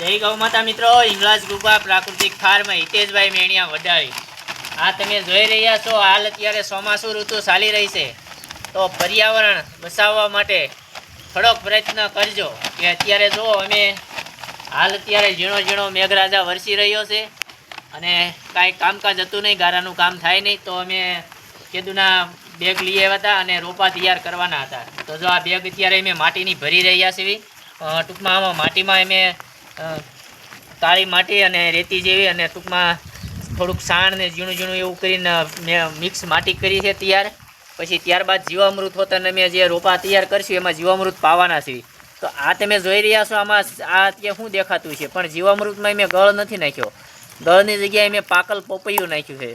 જય ગૌ માતા મિત્રો ઇંગ્લાજ ગુફા પ્રાકૃતિક ફાર્મ હિતેશભાઈ મેણિયા વડાળી. આ તમે જોઈ રહ્યા છો, હાલ અત્યારે ચોમાસું ઋતુ ચાલી રહી છે. તો પર્યાવરણ બચાવવા માટે થોડોક પ્રયત્ન કરજો. કે અત્યારે જો અમે હાલ અત્યારે ઝીણો ઝીણો મેઘરાજા વરસી રહ્યો છે અને કાંઈ કામકાજ હતું નહીં, ગારાનું કામ થાય નહીં, તો અમે કેદુના બેગ લઈ આવ્યા હતા અને રોપા તૈયાર કરવાના હતા. તો જો આ બેગ અત્યારે અમે માટીની ભરી રહ્યા છીએ ટૂંકમાં આમાં માટીમાં અમે કાળી માટી અને રેતી જેવી અને ટૂંકમાં થોડુંક સાણ ને ઝીણું ઝીણું એવું કરીને મેં મિક્સ માટી કરી છે તૈયાર. પછી ત્યારબાદ જીવામૃત હોતા અમે જે રોપા તૈયાર કરશું એમાં જીવામૃત પાવાના છે. તો આ તમે જોઈ રહ્યા છો આમાં આ અત્યારે શું દેખાતું છે? પણ જીવામૃતમાં મેં ગળ નથી નાખ્યો. ગળની જગ્યાએ મેં પાકલ પોપૈયું નાખ્યું છે.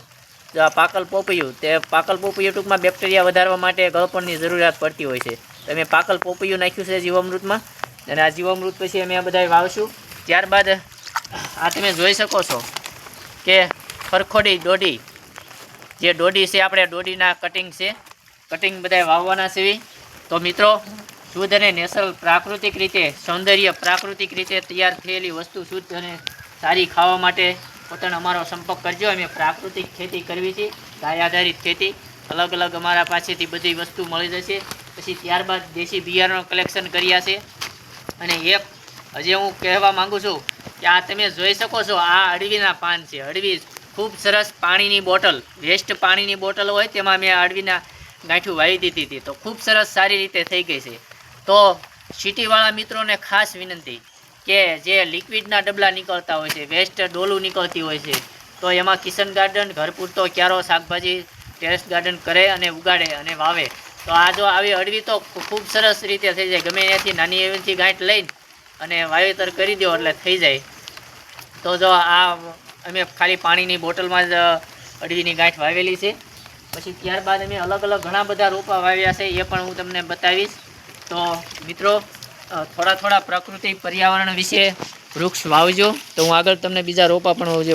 પાકલ પોપૈયું, તે પાકલ પોપૈયું ટૂંકમાં બેક્ટેરિયા વધારવા માટે ગળપણની જરૂરિયાત પડતી હોય છે. તો મેં પાકલ પોપૈયું નાખ્યું છે જીવામૃતમાં? અને આ જીવામૃત પછી અમે આ બધા વાવશું. ત્યારબાદ આ તમે જોઈ શકો છો કે ફરખોડી દોડી, જે દોડી છે, આપણે દોડીના કટિંગ છે. કટિંગ બધા વાવવાના છે. તો મિત્રો, શુદ્ધ અને નેચરલ પ્રાકૃતિક રીતે, સૌંદર્ય પ્રાકૃતિક રીતે તૈયાર થયેલી વસ્તુ શુદ્ધ અને સારી ખાવા માટે પોતાનો અમારો સંપર્ક કરજો. અમે પ્રાકૃતિક ખેતી કરવી છે, ગાય આધારિત ખેતી. અલગ અલગ અમારા પાસેથી બધી વસ્તુ મળી જશે. પછી ત્યારબાદ દેશી બિયારણો કલેક્શન કર્યા છે. અને એક, હજી હું કહેવા માગું છું કે આ તમે જોઈ શકો છો, આ અડવીના પાન છે. અડવી ખૂબ સરસ પાણીની બોટલ, વેસ્ટ પાણીની બોટલ હોય તેમાં મેં અડવીના ગાંઠું વાવી દીધી હતી. તો ખૂબ સરસ સારી રીતે થઈ ગઈ છે. તો સિટીવાળા મિત્રોને ખાસ વિનંતી કે જે લિક્વિડના ડબલા નીકળતા હોય છે, વેસ્ટ ડોલું નીકળતી હોય છે, તો એમાં કિચન ગાર્ડન, ઘર પૂરતો ક્યારો શાકભાજી ટેરેસ ગાર્ડન કરે અને ઉગાડે અને વાવે. તો આ જો આવી અડવી તો ખૂબ સરસ રીતે થઈ જાય. ગમે ત્યાંથી નાની એવીથી ગાંઠ લઈને અને વાવેતર કરી દો એટલે થઈ જાય. તો જો આ અમે ખાલી પાણીની બોટલમાં જ અડવીની ગાંઠ વાવેલી છે. પછી ત્યારબાદ અમે અલગ અલગ ઘણા બધા રોપા વાવ્યા છે, એ પણ હું તમને બતાવીશ. તો મિત્રો થોડા થોડા પ્રકૃતિ પર્યાવરણ વિશે વૃક્ષ વાવજો. તો હું આગળ તમને બીજા રોપા પણ જે